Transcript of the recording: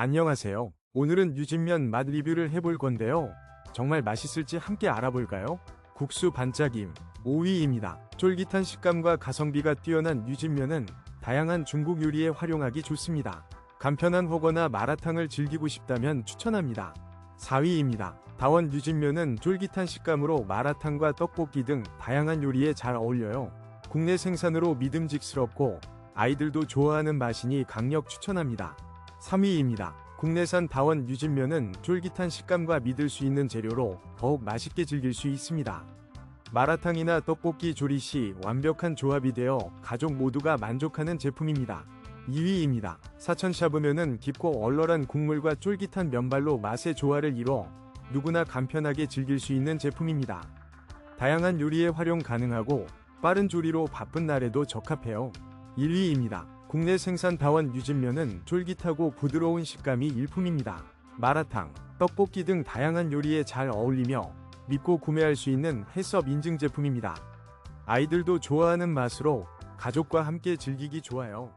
안녕하세요. 오늘은 유진면 맛 리뷰를 해볼 건데요. 정말 맛있을지 함께 알아볼까요? 국수 반짝임 5위입니다. 쫄깃한 식감과 가성비가 뛰어난 유진면은 다양한 중국 요리에 활용하기 좋습니다. 간편한 호거나 마라탕을 즐기고 싶다면 추천합니다. 4위입니다. 다원 유진면은 쫄깃한 식감으로 마라탕과 떡볶이 등 다양한 요리에 잘 어울려요. 국내 생산으로 믿음직스럽고 아이들도 좋아하는 맛이니 강력 추천합니다. 3위입니다. 국내산 다원 유진면은 쫄깃한 식감과 믿을 수 있는 재료로 더욱 맛있게 즐길 수 있습니다. 마라탕이나 떡볶이 조리 시 완벽한 조합이 되어 가족 모두가 만족하는 제품입니다. 2위입니다. 사천 샤브면은 깊고 얼얼한 국물과 쫄깃한 면발로 맛의 조화를 이뤄 누구나 간편하게 즐길 수 있는 제품입니다. 다양한 요리에 활용 가능하고 빠른 조리로 바쁜 날에도 적합해요. 1위입니다. 국내 생산 다원 유진면은 쫄깃하고 부드러운 식감이 일품입니다. 마라탕, 떡볶이 등 다양한 요리에 잘 어울리며 믿고 구매할 수 있는 해썹 인증 제품입니다. 아이들도 좋아하는 맛으로 가족과 함께 즐기기 좋아요.